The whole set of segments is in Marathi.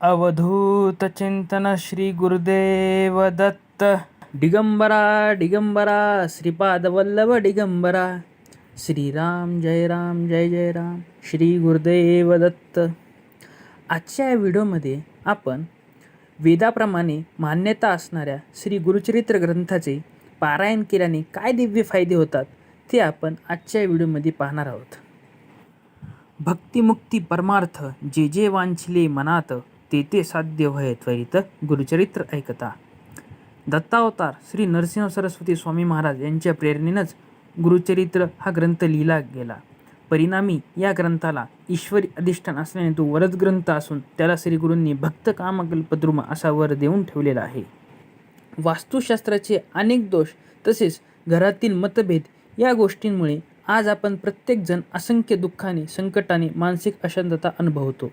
अवधूत चिंतन श्री गुरुदेव दत्त। दिगंबरा दिगंबरा श्रीपाद वल्लभ दिगंबरा। श्रीराम जय राम जय जय राम श्री गुरुदेव दत्त। आजच्या या व्हिडिओमध्ये आपण वेदाप्रमाणे मान्यता असणाऱ्या श्री गुरुचरित्र ग्रंथाचे पारायण केल्याने काय दिव्य फायदे होतात ते आपण आजच्या व्हिडिओमध्ये पाहणार आहोत. भक्तिमुक्ती परमार्थ जे जे वांछिले मनात ते ते साध्य व्हय त्वरित गुरुचरित्र ऐकता. दत्तावतार श्री नरसिंह सरस्वती स्वामी महाराज यांच्या प्रेरणेनंच गुरुचरित्र हा ग्रंथ लिहिला गेला. परिणामी या ग्रंथाला ईश्वरी अधिष्ठान असल्याने तो वरद ग्रंथ असून त्याला श्री गुरूंनी भक्त कामकल्पद्रुम असा वर देऊन ठेवलेला आहे. वास्तुशास्त्राचे अनेक दोष तसेच घरातील मतभेद या गोष्टींमुळे आज आपण प्रत्येकजण असंख्य दुःखाने संकटाने मानसिक अशांतता अनुभवतो.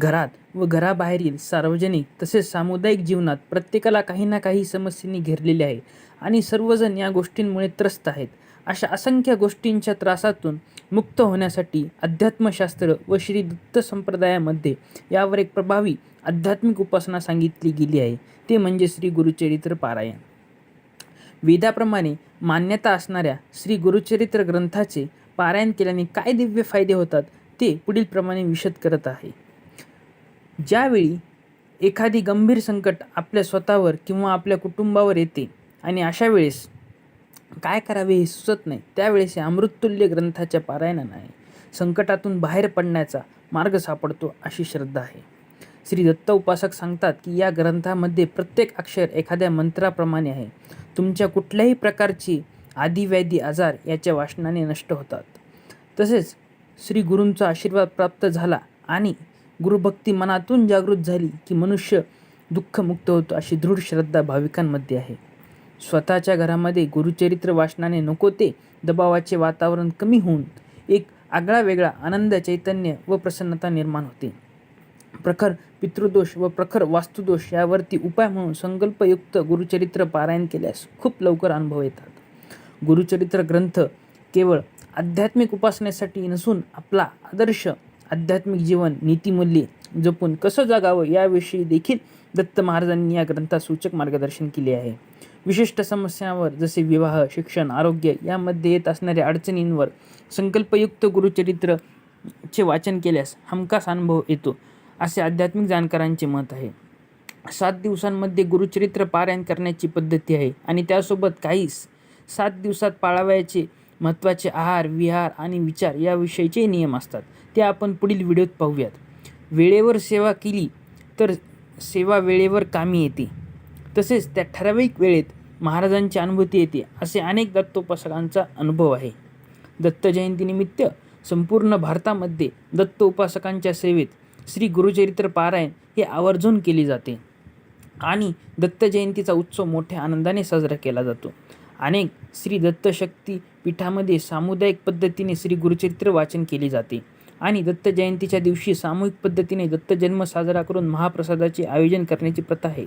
घरात व घराबाहेरील सार्वजनिक तसेच सामुदायिक जीवनात प्रत्येकाला काही ना काही समस्येने घेरलेले आहे आणि सर्वजण या गोष्टींमुळे त्रस्त आहेत. अशा असंख्य गोष्टींच्या त्रासातून मुक्त होण्यासाठी अध्यात्मशास्त्र व श्री दत्त संप्रदायामध्ये यावर एक प्रभावी आध्यात्मिक उपासना सांगितली गेली आहे. ते म्हणजे श्री गुरुचरित्र पारायण. वेदाप्रमाणे मान्यता असणाऱ्या श्री गुरुचरित्र ग्रंथाचे पारायण केल्याने काय दिव्य फायदे होतात ते पुढीलप्रमाणे विशद करत आहे. ज्यावेळी एखादी गंभीर संकट आपल्या स्वतःवर किंवा आपल्या कुटुंबावर येते आणि अशा वेळेस काय करावे हे सुचत नाही त्यावेळेस या अमृततुल्य ग्रंथाच्या पारायणाने संकटातून बाहेर पडण्याचा मार्ग सापडतो अशी श्रद्धा आहे. श्री दत्त उपासक सांगतात की या ग्रंथामध्ये प्रत्येक अक्षर एखाद्या मंत्राप्रमाणे आहे. तुमच्या कुठल्याही प्रकारची आदिव्याधी आजार याच्या वाचनाने नष्ट होतात. तसेच श्री गुरूंचा आशीर्वाद प्राप्त झाला आणि गुरुभक्ती मनातून जागृत झाली की मनुष्य दुःखमुक्त होतो अशी दृढ श्रद्धा भाविकांमध्ये आहे. स्वतःच्या घरामध्ये गुरुचरित्र वाचनाने नको ते दबावाचे वातावरण कमी होऊन एक आगळा वेगळा आनंद चैतन्य व प्रसन्नता निर्माण होते. प्रखर पितृदोष व प्रखर वास्तुदोष यावरती उपाय म्हणून संकल्पयुक्त गुरुचरित्र पारायण केल्यास खूप लवकर अनुभव येतात. गुरुचरित्र ग्रंथ केवळ आध्यात्मिक उपासनेसाठी नसून आपला आदर्श आध्यात्मिक जीवन नीतिमूल्ये जपून कसं जगावं याविषयी देखील दत्त महाराजांनी या ग्रंथात सूचक मार्गदर्शन केले आहे. विशिष्ट समस्यांवर जसे विवाह शिक्षण आरोग्य यामध्ये येत असणाऱ्या अडचणींवर संकल्पयुक्त गुरुचरित्र चे वाचन केल्यास हमखास अनुभव येतो असे आध्यात्मिक जाणकारांचे मत आहे. सात दिवसांमध्ये गुरुचरित्र पारायण करण्याची पद्धती आहे आणि त्यासोबत काही सात दिवसात पाळावयाचे महत्त्वाचे आहार विहार आणि विचार याविषयीचे नियम असतात. ते आपण पुढील व्हिडिओत पाहूयात. वेळेवर सेवा केली तर सेवा वेळेवर कामी येते. तसेच त्या ठराविक वेळेत महाराजांची अनुभूती येते असे अनेक दत्तोपासकांचा अनुभव आहे. दत्त जयंतीनिमित्त संपूर्ण भारतामध्ये दत्त उपासकांच्या सेवेत श्री गुरुचरित्र पारायण हे आवर्जून केले जाते. आणि दत्त जयंतीचा उत्सव मोठ्या आनंदाने साजरा केला जातो. अनेक श्री दत्तशक्ती पीठामध्ये सामुदायिक पद्धतीने श्री गुरुचरित्र वाचन केले जाते. आणि दत्त जयंतीच्या दिवशी सामूहिक पद्धतीने दत्त जन्म साजरा करून महाप्रसादाचे आयोजन करण्याची प्रथा आहे.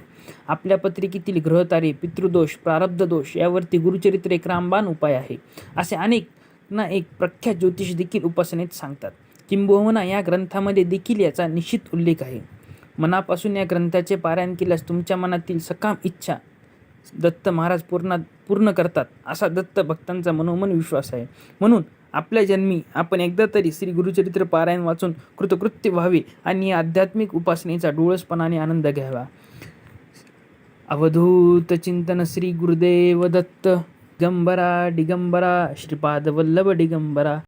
आपल्या पत्रिकेतील ग्रहतारे पितृदोष प्रारब्ध दोष यावरती गुरुचरित्र एक रामबाण उपाय आहे असे अनेक ना एक प्रख्यात ज्योतिष देखील उपासनेत सांगतात. किंबहुना या ग्रंथामध्ये देखील याचा निश्चित उल्लेख आहे. मनापासून या ग्रंथाचे पारायण केल्यास तुमच्या मनातील सकाम इच्छा दत्त महाराज पूर्ण पूर्ण करतात असा दत्त भक्तांचा मनोमन विश्वास आहे. म्हणून आपल्या जन्मी आपण एकदा तरी श्री गुरुचरित्र पारायण वाचून कृतकृत्य व्हावे आणि या आध्यात्मिक उपासनेचा डोळसपणाने आनंद घ्यावा. अवधूत चिंतन श्री गुरुदेव दत्त दिगंबरा डिगंबरा श्रीपाद वल्लभ डिगंबरा.